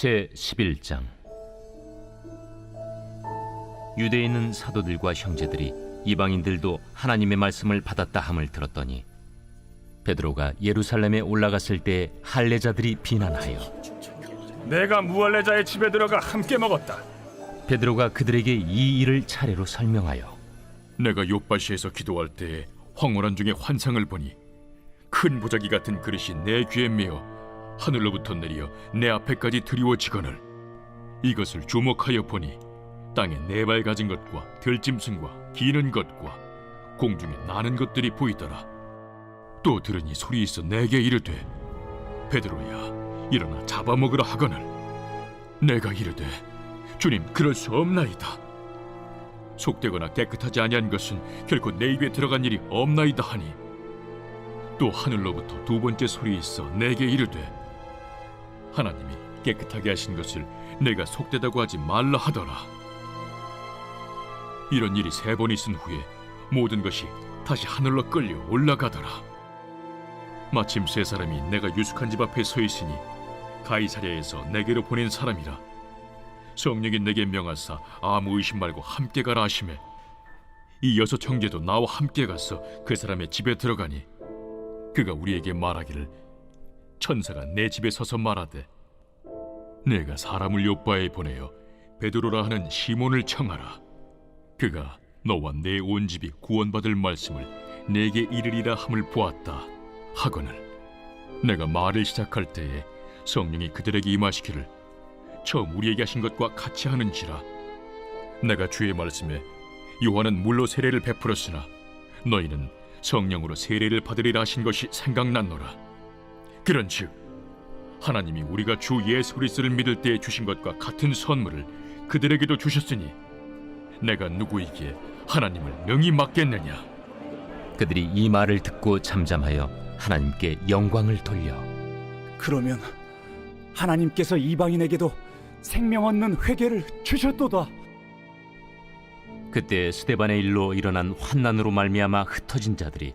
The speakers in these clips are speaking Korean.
제 11장 유대에 있는 사도들과 형제들이 이방인들도 하나님의 말씀을 받았다 함을 들었더니 베드로가 예루살렘에 올라갔을 때 할례자들이 비난하여 내가 무할레자의 집에 들어가 함께 먹었다. 베드로가 그들에게 이 일을 차례로 설명하여 내가 요바시에서 기도할 때 황홀한 중에 환상을 보니 큰 보자기 같은 그릇이 내 귀에 메어 하늘로부터 내려 내 앞에까지 드리워지거늘 이것을 주목하여 보니 땅에 네 발 가진 것과 들짐승과 기는 것과 공중에 나는 것들이 보이더라. 또 들으니 소리 있어 내게 이르되 베드로야 일어나 잡아먹으라 하거늘. 내가 이르되 주님 그럴 수 없나이다. 속되거나 깨끗하지 아니한 것은 결코 내 입에 들어간 일이 없나이다 하니 또 하늘로부터 두 번째 소리 있어 내게 이르되 하나님이 깨끗하게 하신 것을 내가 속되다고 하지 말라 하더라. 이런 일이 세 번 있은 후에 모든 것이 다시 하늘로 끌려 올라가더라. 마침 세 사람이 내가 유숙한 집 앞에 서 있으니 가이사랴에서 내게로 보낸 사람이라. 성령이 내게 명하사 아무 의심 말고 함께 가라 하심에 이 여섯 형제도 나와 함께 가서 그 사람의 집에 들어가니 그가 우리에게 말하기를 천사가 내 집에 서서 말하되 내가 사람을 요바에 보내어 베드로라 하는 시몬을 청하라. 그가 너와 내 온 집이 구원받을 말씀을 내게 이르리라 함을 보았다 하거늘. 내가 말을 시작할 때에 성령이 그들에게 임하시기를 처음 우리에게 하신 것과 같이 하는지라. 내가 주의 말씀에 요한은 물로 세례를 베풀었으나 너희는 성령으로 세례를 받으리라 하신 것이 생각났노라 그런즉 하나님이 우리가 주 예수 그리스도를 믿을 때에 주신 것과 같은 선물을 그들에게도 주셨으니 내가 누구에게 하나님을 능히 맡겠느냐 그들이 이 말을 듣고 잠잠하여 하나님께 영광을 돌려 그러면 하나님께서 이방인에게도 생명 얻는 회개를 주셨도다. 그때 스데반의 일로 일어난 환난으로 말미암아 흩어진 자들이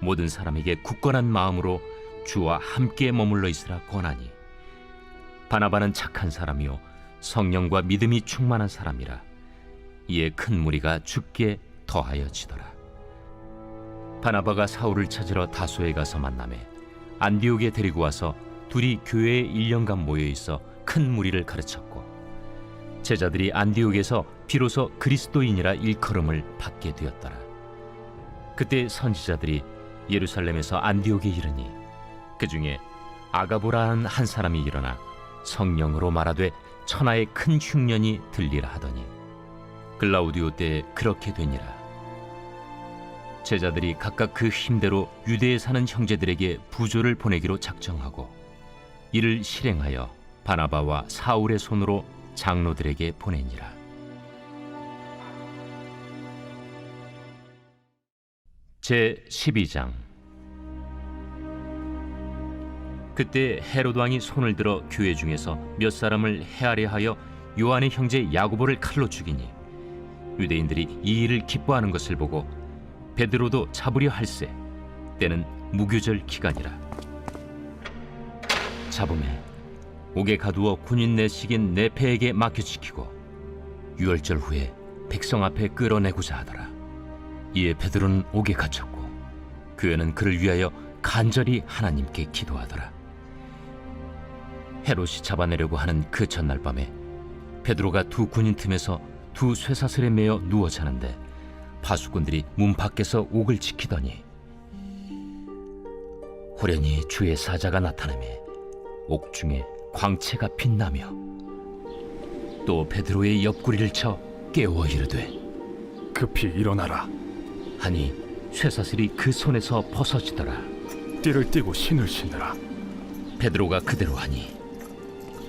모든 사람에게 굳건한 마음으로 주와 함께 머물러 있으라 권하니 바나바는 착한 사람이요 성령과 믿음이 충만한 사람이라 이에 큰 무리가 죽게 더하여지더라 바나바가 사울을 찾으러 다소에 가서 만남에 안디옥에 데리고 와서 둘이 교회에 1년간 모여 있어 큰 무리를 가르쳤고 제자들이 안디옥에서 비로소 그리스도인이라 일컬음을 받게 되었더라. 그때 선지자들이 예루살렘에서 안디옥에 이르니 그 중에 아가보라는 한 사람이 일어나 성령으로 말하되 천하의 큰 흉년이 들리라 하더니 글라우디오 때에 그렇게 되니라. 제자들이 각각 그 힘대로 유대에 사는 형제들에게 부조를 보내기로 작정하고 이를 실행하여 바나바와 사울의 손으로 장로들에게 보내니라. 제 12장. 그때 헤롯 왕이 손을 들어 교회 중에서 몇 사람을 해하려 하여 요한의 형제 야고보를 칼로 죽이니 유대인들이 이 일을 기뻐하는 것을 보고 베드로도 잡으려 할세. 때는 무교절 기간이라. 잡음에 옥에 가두어 군인 내식인 내패에게 맡겨 지키고 유월절 후에 백성 앞에 끌어내고자 하더라 이에 베드로는 옥에 갇혔고 그 애는 그를 위하여 간절히 하나님께 기도하더라 헤롯이 잡아내려고 하는 그 전날 밤에 베드로가 두 군인 틈에서 두 쇠사슬에 매어 누워 자는데 파수꾼들이 문 밖에서 옥을 지키더니 호련히 주의 사자가 나타나매 옥중에 광채가 빛나며 또 베드로의 옆구리를 쳐 깨워 이르되 급히 일어나라. 하니 쇠사슬이 그 손에서 벗어지더라 띠를 띠고 신을 신으라. 베드로가 그대로 하니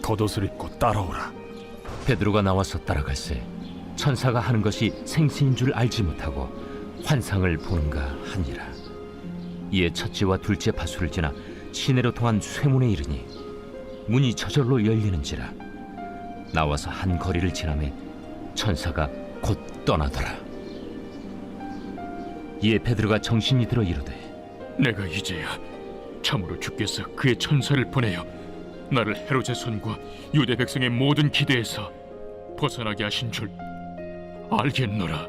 겉옷을 입고 따라오라. 베드로가 나와서 따라갈새 천사가 하는 것이 생시인 줄 알지 못하고 환상을 보는가 하니라 이에 첫째와 둘째 파수를 지나 시내로 통한 쇠문에 이르니 문이 저절로 열리는지라 나와서 한 거리를 지나매 천사가 곧 떠나더라 이에 베드로가 정신이 들어 이르되 내가 이제야 참으로 주께서 그의 천사를 보내어 나를 헤롯의 손과 유대 백성의 모든 기대에서 벗어나게 하신 줄 알겠노라.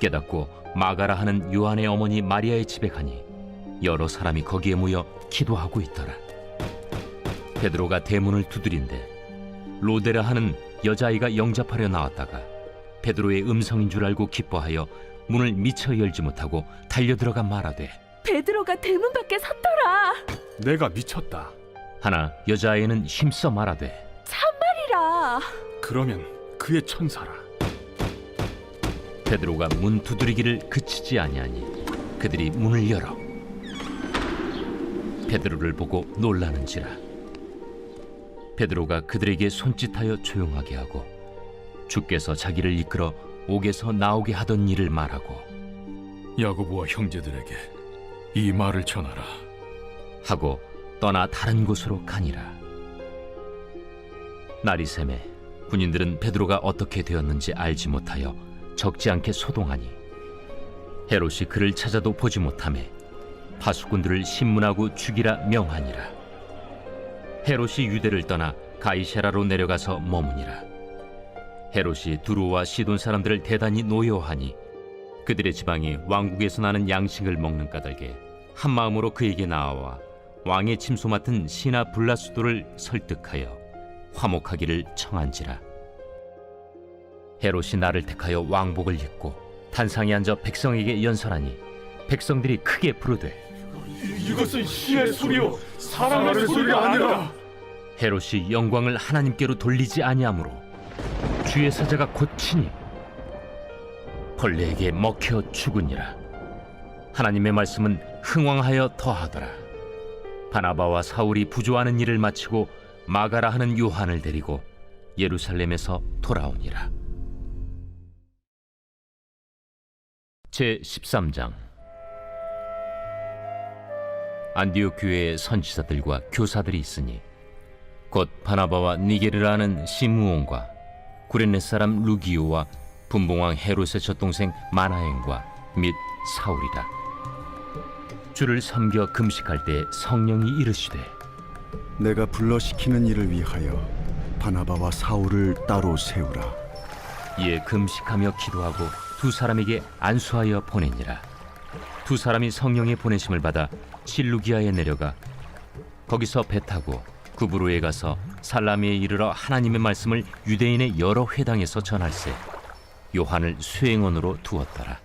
깨닫고 마가라 하는 요한의 어머니 마리아의 집에 가니 여러 사람이 거기에 모여 기도하고 있더라. 베드로가 대문을 두드린데 로데라 하는 여자아이가 영접하려 나왔다가 베드로의 음성인 줄 알고 기뻐하여 문을 미처 열지 못하고 달려들어가 말하되 베드로가 대문 밖에 섰더라. 내가 미쳤다. 하나 여자아이는 힘써 말하되 참말이라. 그러면 그의 천사라. 베드로가 문 두드리기를 그치지 아니하니 그들이 문을 열어 베드로를 보고 놀라는지라 베드로가 그들에게 손짓하여 조용하게 하고 주께서 자기를 이끌어 옥에서 나오게 하던 일을 말하고 야고보와 형제들에게 이 말을 전하라. 하고 떠나 다른 곳으로 가니라. 날이 새매 군인들은 베드로가 어떻게 되었는지 알지 못하여 적지 않게 소동하니 헤롯이 그를 찾아도 보지 못하매 파수꾼들을 신문하고 죽이라 명하니라. 헤롯이 유대를 떠나 가이세라로 내려가서 머무니라 헤롯이 두루와 시돈 사람들을 대단히 노여하니 그들의 지방이 왕국에서 나는 양식을 먹는 까닭에 한 마음으로 그에게 나와 왕의 침소 맡은 시나 블라수도를 설득하여 화목하기를 청한지라 헤롯이 나를 택하여 왕복을 입고 단상에 앉아 백성에게 연설하니 백성들이 크게 부르되 이것은 신의 소리요 사람의 소리가 아니라. 헤롯이 영광을 하나님께로 돌리지 아니하므로 주의 사자가 곧 치니 벌레에게 먹혀 죽으니라. 하나님의 말씀은 흥왕하여 더하더라. 바나바와 사울이 부조하는 일을 마치고 마가라 하는 요한을 데리고 예루살렘에서 돌아오니라. 제 13장. 안디옥 교회의 선지자들과 교사들이 있으니 곧 바나바와 니게르라는 시므온과 구레네 사람 루기오와 분봉왕 헤롯의 젖동생 마나엔과 및 사울이라 주를 섬겨 금식할 때 성령이 이르시되 내가 불러 시키는 일을 위하여 바나바와 사울을 따로 세우라. 이에 금식하며 기도하고 두 사람에게 안수하여 보내니라 두 사람이 성령의 보내심을 받아 실루기아에 내려가 거기서 배 타고 구브로에 가서 살라미에 이르러 하나님의 말씀을 유대인의 여러 회당에서 전할세. 요한을 수행원으로 두었더라.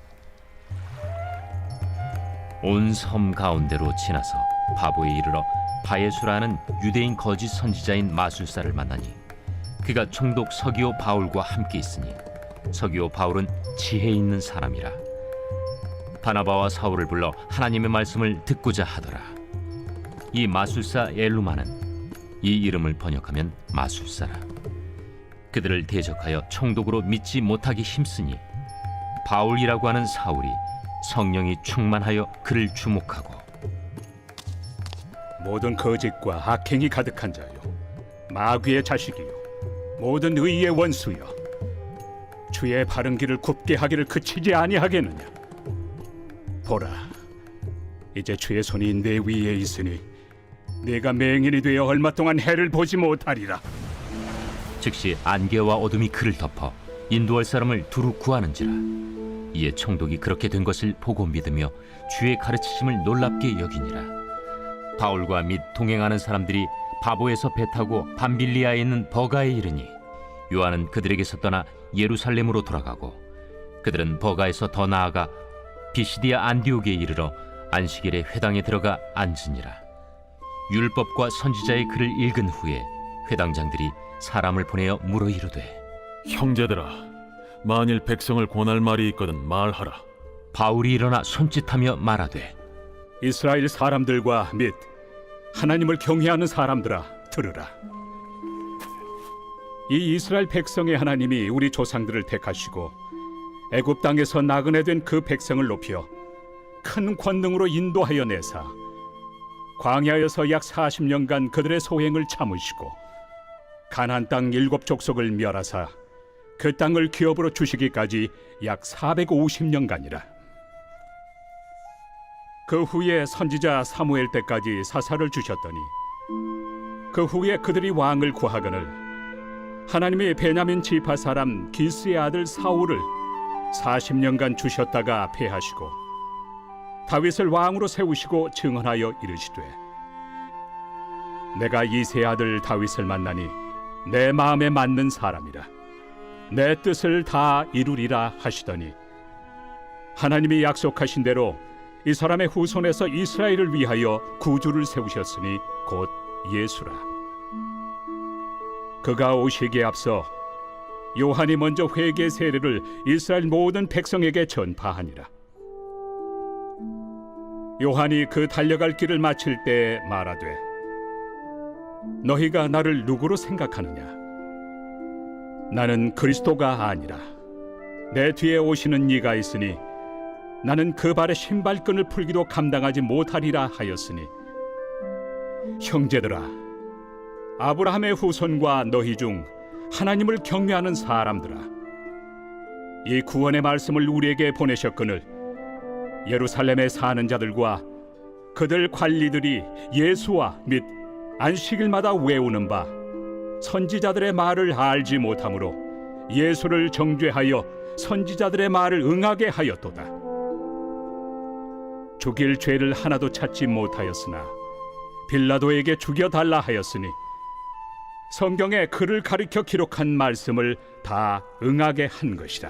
온 섬 가운데로 지나서 바보에 이르러 바예수라는 유대인 거짓 선지자인 마술사를 만나니 그가 총독 서기오 바울과 함께 있으니 서기오 바울은 지혜 있는 사람이라. 바나바와 사울을 불러 하나님의 말씀을 듣고자 하더라. 이 마술사 엘루마는 이 이름을 번역하면 마술사라. 그들을 대적하여 총독으로 믿지 못하기 힘쓰니 바울이라고 하는 사울이 성령이 충만하여 그를 주목하고 모든 거짓과 악행이 가득한 자요 마귀의 자식이요 모든 의의 원수여 주의 바른 길을 굽게 하기를 그치지 아니하겠느냐? 보라 이제 주의 손이 내 위에 있으니 내가 맹인이 되어 얼마 동안 해를 보지 못하리라. 즉시 안개와 어둠이 그를 덮어 인도할 사람을 두루 구하는지라. 이에 총독이 그렇게 된 것을 보고 믿으며 주의 가르치심을 놀랍게 여기니라. 바울과 및 동행하는 사람들이 바보에서 배 타고 밤빌리아에 있는 버가에 이르니 요한은 그들에게서 떠나 예루살렘으로 돌아가고 그들은 버가에서 더 나아가 비시디아 안디옥에 이르러 안식일에 회당에 들어가 앉으니라 율법과 선지자의 글을 읽은 후에 회당장들이 사람을 보내어 물어 이르되 형제들아, 만일 백성을 권할 말이 있거든 말하라. 바울이 일어나 손짓하며 말하되 이스라엘 사람들과 및 하나님을 경외하는 사람들아 들으라 이 이스라엘 백성의 하나님이 우리 조상들을 택하시고 애굽 땅에서 나그네 된 그 백성을 높여 큰 권능으로 인도하여 내사 광야에서 약 40년간 그들의 소행을 참으시고 가나안 땅 일곱 족속을 멸하사 그 땅을 기업으로 주시기까지 약 450년간이라. 그 후에 선지자 사무엘 때까지 사사를 주셨더니 그 후에 그들이 왕을 구하거늘 하나님이 베냐민 지파 사람 기스의 아들 사울을 40년간 주셨다가 패하시고 다윗을 왕으로 세우시고 증언하여 이르시되 내가 이세 아들 다윗을 만나니 내 마음에 맞는 사람이라. 내 뜻을 다 이루리라 하시더니 하나님이 약속하신 대로 이 사람의 후손에서 이스라엘을 위하여 구주를 세우셨으니 곧 예수라. 그가 오시기에 앞서 요한이 먼저 회개 세례를 이스라엘 모든 백성에게 전파하니라 요한이 그 달려갈 길을 마칠 때 말하되 너희가 나를 누구로 생각하느냐? 나는 그리스도가 아니라. 내 뒤에 오시는 이가 있으니 나는 그 발의 신발끈을 풀기도 감당하지 못하리라 하였으니 형제들아 아브라함의 후손과 너희 중 하나님을 경외하는 사람들아 이 구원의 말씀을 우리에게 보내셨거늘 예루살렘에 사는 자들과 그들 관리들이 예수와 및 안식일마다 외우는 바 선지자들의 말을 알지 못하므로 예수를 정죄하여 선지자들의 말을 응하게 하였도다. 죽일 죄를 하나도 찾지 못하였으나 빌라도에게 죽여 달라 하였으니 성경에 그를 가리켜 기록한 말씀을 다 응하게 한 것이다.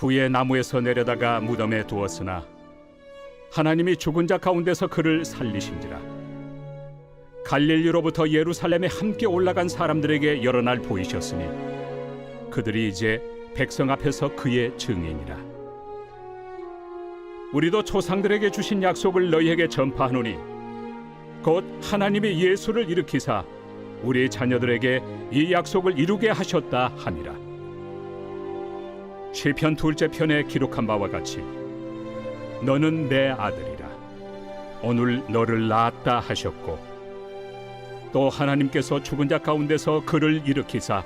후에 나무에서 내려다가 무덤에 두었으나 하나님이 죽은 자 가운데서 그를 살리신지라. 갈릴리로부터 예루살렘에 함께 올라간 사람들에게 여러 날 보이셨으니 그들이 이제 백성 앞에서 그의 증인이라. 우리도 조상들에게 주신 약속을 너희에게 전파하노니 곧 하나님이 예수를 일으키사 우리 자녀들에게 이 약속을 이루게 하셨다 함이라. 시편 둘째 편에 기록한 바와 같이 너는 내 아들이라. 오늘 너를 낳았다 하셨고 또 하나님께서 죽은 자 가운데서 그를 일으키사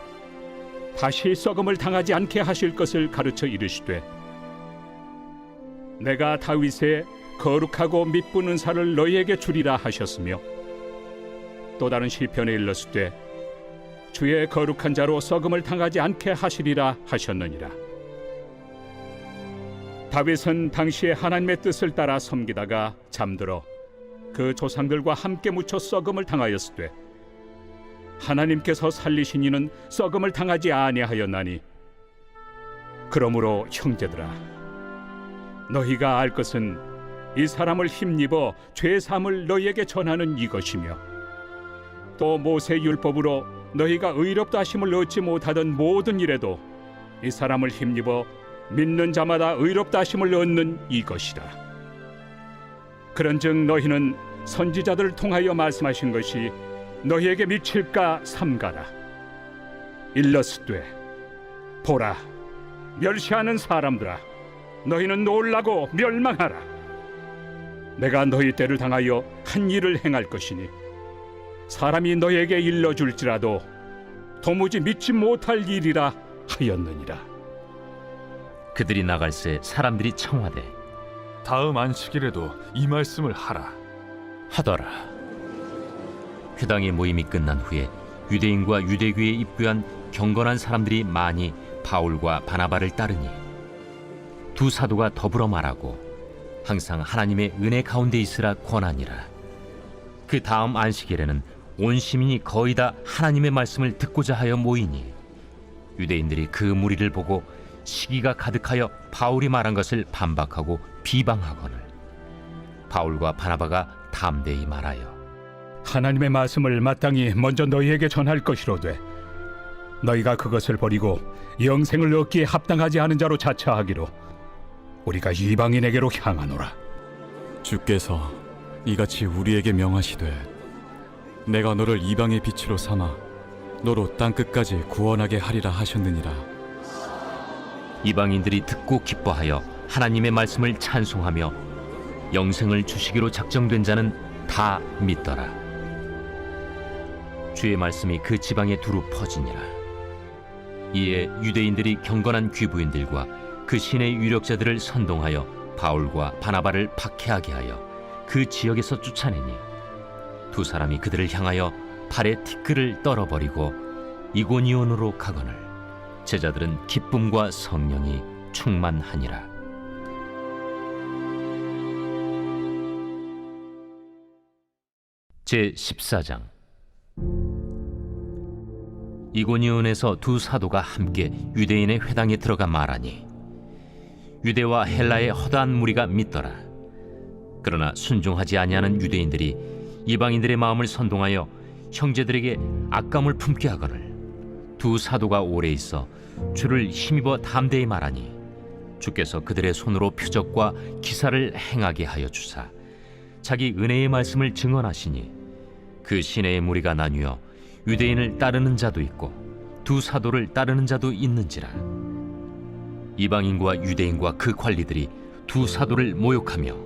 다시 썩음을 당하지 않게 하실 것을 가르쳐 이르시되 내가 다윗의 거룩하고 밑부는 살을 너희에게 주리라 하셨으며 또 다른 시편에 일렀을 주의 거룩한 자로 썩음을 당하지 않게 하시리라 하셨느니라 다윗은 당시에 하나님의 뜻을 따라 섬기다가 잠들어 그 조상들과 함께 묻혀 썩음을 당하였으되 하나님께서 살리신 이는 썩음을 당하지 아니하였나니. 그러므로 형제들아 너희가 알 것은 이 사람을 힘입어 죄 사함을 너희에게 전하는 이것이며 또 모세 율법으로 너희가 의롭다 하심을 얻지 못하던 모든 일에도 이 사람을 힘입어 믿는 자마다 의롭다 하심을 얻는 이것이라. 그런즉 너희는 선지자들을 통하여 말씀하신 것이 너희에게 미칠까 삼가라. 일러스되 보라 멸시하는 사람들아 너희는 놀라고 멸망하라. 내가 너희 때를 당하여 한 일을 행할 것이니 사람이 너희에게 일러줄지라도 도무지 믿지 못할 일이라 하였느니라 그들이 나갈새 사람들이 청하되 다음 안식일에도 이 말씀을 하라. 하더라. 회당의 모임이 끝난 후에 유대인과 유대교에 입부한 경건한 사람들이 많이 바울과 바나바를 따르니 두 사도가 더불어 말하고 항상 하나님의 은혜 가운데 있으라 권하니라. 그 다음 안식일에는 온 시민이 거의 다 하나님의 말씀을 듣고자 하여 모이니 유대인들이 그 무리를 보고 시기가 가득하여 바울이 말한 것을 반박하고 비방하거늘 바울과 바나바가 담대히 말하여 하나님의 말씀을 마땅히 먼저 너희에게 전할 것이로되 너희가 그것을 버리고 영생을 얻기에 합당하지 않은 자로 자처하기로 우리가 이방인에게로 향하노라 주께서 이같이 우리에게 명하시되 내가 너를 이방의 빛으로 삼아 너로 땅 끝까지 구원하게 하리라 하셨느니라. 이방인들이 듣고 기뻐하여 하나님의 말씀을 찬송하며 영생을 주시기로 작정된 자는 다 믿더라. 주의 말씀이 그 지방에 두루 퍼지니라. 이에 유대인들이 경건한 귀부인들과 그 신의 유력자들을 선동하여 바울과 바나바를 박해하게 하여 그 지역에서 쫓아내니 두 사람이 그들을 향하여 발에 티끌을 떨어버리고 이고니온으로 가거늘 제자들은 기쁨과 성령이 충만하니라. 제 14장 이고니온에서 두 사도가 함께 유대인의 회당에 들어가 말하니 유대와 헬라의 허다한 무리가 믿더라. 그러나 순종하지 아니하는 유대인들이 이방인들의 마음을 선동하여 형제들에게 악감을 품게 하거늘 두 사도가 오래 있어 주를 힘입어 담대히 말하니 주께서 그들의 손으로 표적과 기사를 행하게 하여 주사 자기 은혜의 말씀을 증언하시니 그 시내의 무리가 나뉘어 유대인을 따르는 자도 있고 두 사도를 따르는 자도 있는지라. 이방인과 유대인과 그 관리들이 두 사도를 모욕하며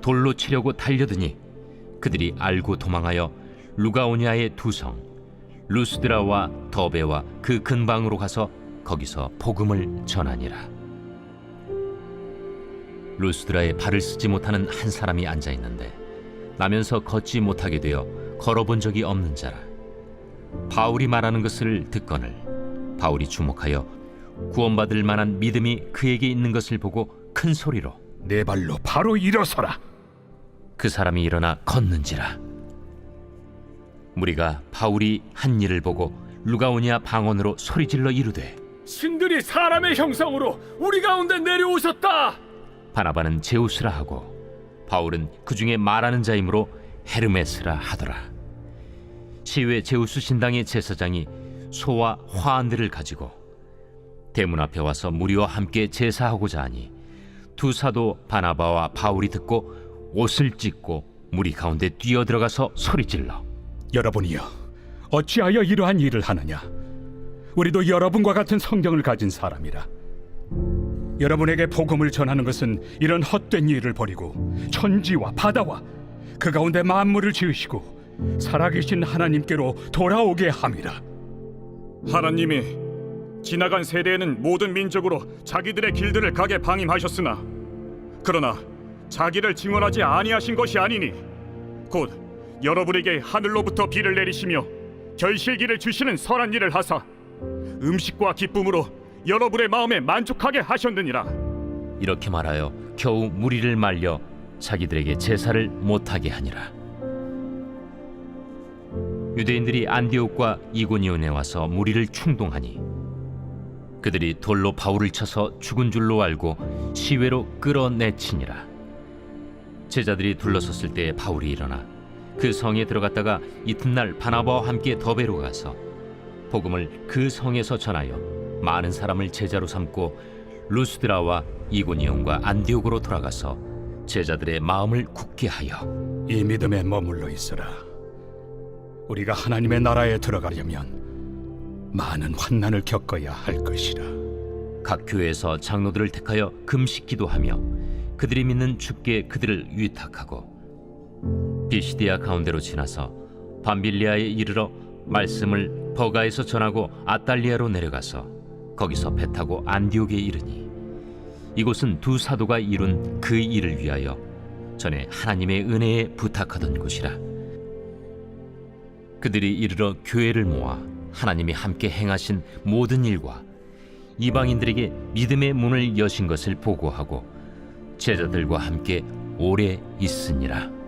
돌로 치려고 달려드니 그들이 알고 도망하여 루가오니아의 두성 루스드라와 더베와 그 근방으로 가서 거기서 복음을 전하니라. 루스드라에 발을 쓰지 못하는 한 사람이 앉아 있는데 나면서 걷지 못하게 되어 걸어본 적이 없는 자라. 바울이 말하는 것을 듣거늘 바울이 주목하여 구원받을 만한 믿음이 그에게 있는 것을 보고 큰 소리로 내 발로 바로 일어서라. 그 사람이 일어나 걷는지라. 무리가 바울이 한 일을 보고 루가오니아 방언으로 소리질러 이르되 신들이 사람의 형상으로 우리 가운데 내려오셨다. 바나바는 제우스라 하고 바울은 그 중에 말하는 자이므로 헤르메스라 하더라. 시외 제우스 신당의 제사장이 소와 화환들을 가지고 대문 앞에 와서 무리와 함께 제사하고자 하니 두 사도 바나바와 바울이 듣고 옷을 찢고 무리 가운데 뛰어 들어가서 소리질러 여러분이여 어찌하여 이러한 일을 하느냐? 우리도 여러분과 같은 성경을 가진 사람이라. 여러분에게 복음을 전하는 것은 이런 헛된 일을 버리고 천지와 바다와 그 가운데 만물을 지으시고 살아계신 하나님께로 돌아오게 함이라. 하나님이 지나간 세대에는 모든 민족으로 자기들의 길들을 가게 방임하셨으나 그러나 자기를 증언하지 아니하신 것이 아니니 곧 여러분에게 하늘로부터 비를 내리시며 결실기를 주시는 선한 일을 하사 음식과 기쁨으로 여러분의 마음에 만족하게 하셨느니라 이렇게 말하여 겨우 무리를 말려 자기들에게 제사를 못하게 하니라. 유대인들이 안디옥과 이고니온에 와서 무리를 충동하니 그들이 돌로 바울을 쳐서 죽은 줄로 알고 시외로 끌어내치니라. 제자들이 둘러섰을 때 바울이 일어나 그 성에 들어갔다가 이튿날 바나바와 함께 더베로 가서 복음을 그 성에서 전하여 많은 사람을 제자로 삼고 루스드라와 이고니온과 안디옥으로 돌아가서 제자들의 마음을 굳게 하여 이 믿음에 머물러 있으라. 우리가 하나님의 나라에 들어가려면 많은 환난을 겪어야 할 것이라. 각 교회에서 장로들을 택하여 금식 기도하며 그들이 믿는 주께 그들을 위탁하고 비시디아 가운데로 지나서 밤빌리아에 이르러 말씀을 버가에서 전하고 아달리아로 내려가서 거기서 배 타고 안디옥에 이르니 이곳은 두 사도가 이룬 그 일을 위하여 전에 하나님의 은혜에 부탁하던 곳이라 그들이 이르러 교회를 모아 하나님이 함께 행하신 모든 일과 이방인들에게 믿음의 문을 여신 것을 보고하고 제자들과 함께 오래 있으니라.